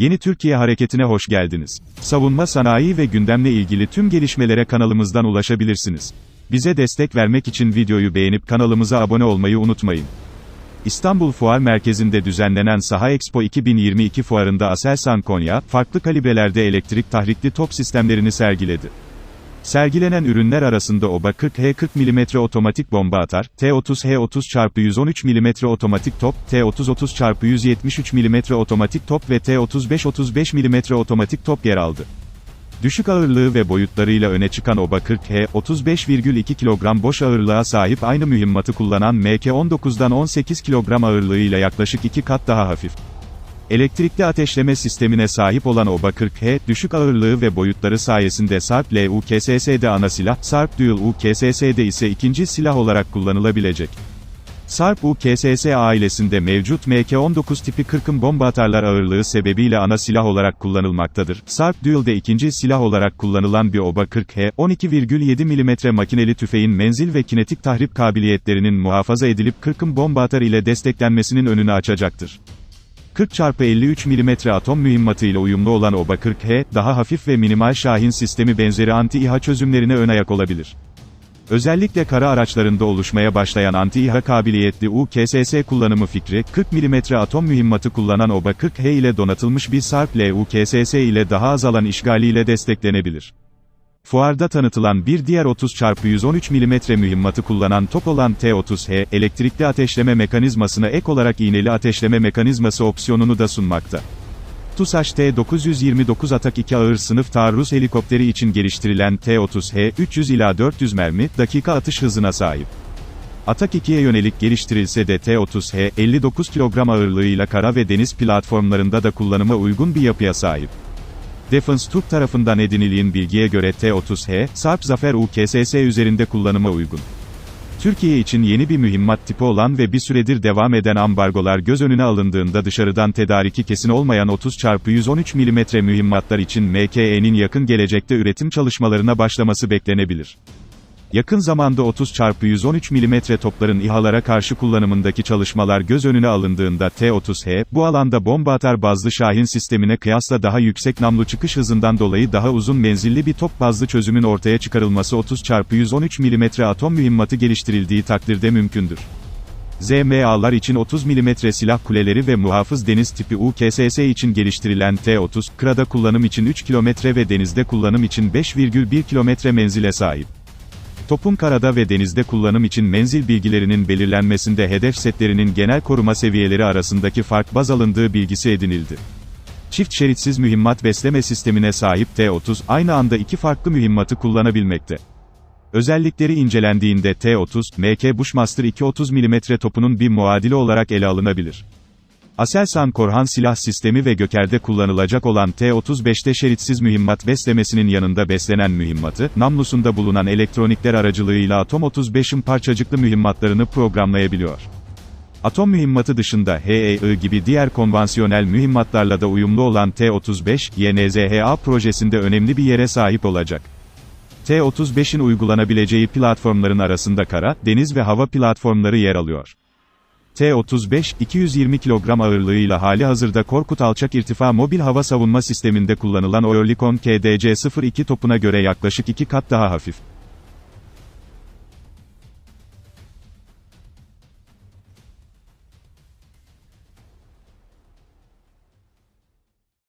Yeni Türkiye Hareketi'ne hoş geldiniz. Savunma sanayi ve gündemle ilgili tüm gelişmelere kanalımızdan ulaşabilirsiniz. Bize destek vermek için videoyu beğenip kanalımıza abone olmayı unutmayın. İstanbul Fuar Merkezi'nde düzenlenen Saha Expo 2022 fuarında Aselsan Konya, farklı kalibrelerde elektrik tahrikli top sistemlerini sergiledi. Sergilenen ürünler arasında OBA 40H 40 mm otomatik bomba atar, T30H 30x113 mm otomatik top, T30-30x173 mm otomatik top ve T35-35 mm otomatik top yer aldı. Düşük ağırlığı ve boyutlarıyla öne çıkan OBA 40H, 35,2 kilogram boş ağırlığa sahip aynı mühimmatı kullanan MK19'dan 18 kilogram ağırlığıyla yaklaşık 2 kat daha hafif. Elektrikli ateşleme sistemine sahip olan OBA 40H, düşük ağırlığı ve boyutları sayesinde SARP LUKSS'de ana silah, SARP Dual UKSS'de ise ikinci silah olarak kullanılabilecek. SARP UKSS ailesinde mevcut MK-19 tipi 40'ın bomba atarlar ağırlığı sebebiyle ana silah olarak kullanılmaktadır. SARP Dual'de ikinci silah olarak kullanılan bir OBA 40H, 12,7 mm makineli tüfeğin menzil ve kinetik tahrip kabiliyetlerinin muhafaza edilip 40'ın bomba atar ile desteklenmesinin önünü açacaktır. 40x53 mm atom mühimmatı ile uyumlu olan OBA 40H, daha hafif ve minimal Şahin sistemi benzeri anti-İHA çözümlerine ön ayak olabilir. Özellikle kara araçlarında oluşmaya başlayan anti-İHA kabiliyetli UKSS kullanımı fikri, 40 mm atom mühimmatı kullanan OBA 40H ile donatılmış bir SARP LUKSS ile daha az alan işgaliyle desteklenebilir. Fuarda tanıtılan bir diğer 30x113 mm mühimmatı kullanan top olan T30H, elektrikli ateşleme mekanizmasına ek olarak iğneli ateşleme mekanizması opsiyonunu da sunmakta. TUSAŞ T-929 Atak 2 ağır sınıf taarruz helikopteri için geliştirilen T-30H, 300 ila 400 mermi, dakika atış hızına sahip. Atak 2'ye yönelik geliştirilse de T-30H, 59 kilogram ağırlığıyla kara ve deniz platformlarında da kullanıma uygun bir yapıya sahip. Defense Türk tarafından edinildiğin bilgiye göre T-30H, Sarp Zafer UKSS üzerinde kullanıma uygun. Türkiye için yeni bir mühimmat tipi olan ve bir süredir devam eden ambargolar göz önüne alındığında dışarıdan tedariki kesin olmayan 30x113 mm mühimmatlar için MKE'nin yakın gelecekte üretim çalışmalarına başlaması beklenebilir. Yakın zamanda 30x113 mm topların İHA'lara karşı kullanımındaki çalışmalar göz önüne alındığında T-30H, bu alanda bomba atar bazlı Şahin sistemine kıyasla daha yüksek namlu çıkış hızından dolayı daha uzun menzilli bir top bazlı çözümün ortaya çıkarılması 30x113 mm atom mühimmatı geliştirildiği takdirde mümkündür. ZMA'lar için 30 mm silah kuleleri ve muhafız deniz tipi UKSS için geliştirilen T-30, krada kullanım için 3 km ve denizde kullanım için 5,1 km menzile sahip. Topun karada ve denizde kullanım için menzil bilgilerinin belirlenmesinde hedef setlerinin genel koruma seviyeleri arasındaki fark baz alındığı bilgisi edinildi. Çift şeritsiz mühimmat besleme sistemine sahip T-30, aynı anda iki farklı mühimmatı kullanabilmekte. Özellikleri incelendiğinde T-30, MK Bushmaster 230 mm topunun bir muadili olarak ele alınabilir. Aselsan Korhan silah sistemi ve Göker'de kullanılacak olan T-35'te şeritsiz mühimmat beslemesinin yanında beslenen mühimmatı, namlusunda bulunan elektronikler aracılığıyla Atom 35'in parçacıklı mühimmatlarını programlayabiliyor. Atom mühimmatı dışında HEI gibi diğer konvansiyonel mühimmatlarla da uyumlu olan T-35, YNZHA projesinde önemli bir yere sahip olacak. T-35'in uygulanabileceği platformların arasında kara, deniz ve hava platformları yer alıyor. T-35, 220 kilogram ağırlığıyla hali hazırda Korkut alçak irtifa mobil hava savunma sisteminde kullanılan Oerlikon KDC-02 topuna göre yaklaşık 2 kat daha hafif.